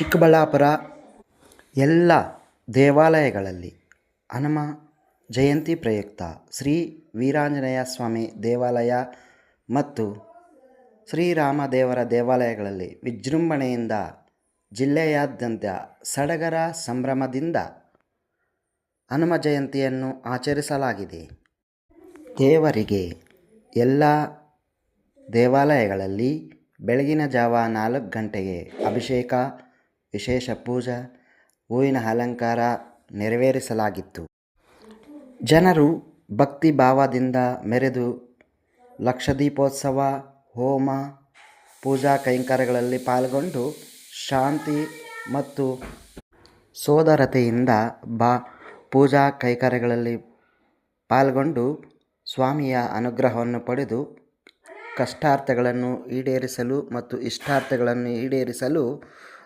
ಚಿಕ್ಕಬಳ್ಳಾಪುರ ಎಲ್ಲ ದೇವಾಲಯಗಳಲ್ಲಿ ಹನುಮ ಜಯಂತಿ ಪ್ರಯುಕ್ತ ಶ್ರೀ ವೀರಾಂಜನೇಯ ಸ್ವಾಮಿ ದೇವಾಲಯ ಮತ್ತು ಶ್ರೀರಾಮ ದೇವರ ದೇವಾಲಯಗಳಲ್ಲಿ ವಿಜೃಂಭಣೆಯಿಂದ ಜಿಲ್ಲೆಯಾದ್ಯಂತ ಸಡಗರ ಸಂಭ್ರಮದಿಂದ ಹನುಮ ಜಯಂತಿಯನ್ನು ಆಚರಿಸಲಾಗಿದೆ. ದೇವರಿಗೆ ಎಲ್ಲ ದೇವಾಲಯಗಳಲ್ಲಿ ಬೆಳಗಿನ ಜಾವ ನಾಲ್ಕು ಗಂಟೆಗೆ ಅಭಿಷೇಕ ವಿಶೇಷ ಪೂಜಾ, ಹೂವಿನ ಅಲಂಕಾರ ನೆರವೇರಿಸಲಾಗಿತ್ತು. ಜನರು ಭಕ್ತಿ ಭಾವದಿಂದ ಮೆರೆದು ಲಕ್ಷದೀಪೋತ್ಸವ, ಹೋಮ, ಪೂಜಾ ಕೈಂಕರ್ಯಗಳಲ್ಲಿ ಪಾಲ್ಗೊಂಡು ಶಾಂತಿ ಮತ್ತು ಸೋದರತೆಯಿಂದ ಬಾ ಪೂಜಾ ಕೈಂಕರ್ಯಗಳಲ್ಲಿ ಪಾಲ್ಗೊಂಡು ಸ್ವಾಮಿಯ ಅನುಗ್ರಹವನ್ನು ಪಡೆದು ಕಷ್ಟಾರ್ಥಗಳನ್ನು ಈಡೇರಿಸಲು ಮತ್ತು ಇಷ್ಟಾರ್ಥಗಳನ್ನು ಈಡೇರಿಸಲು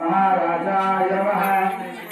महाराजाय नमः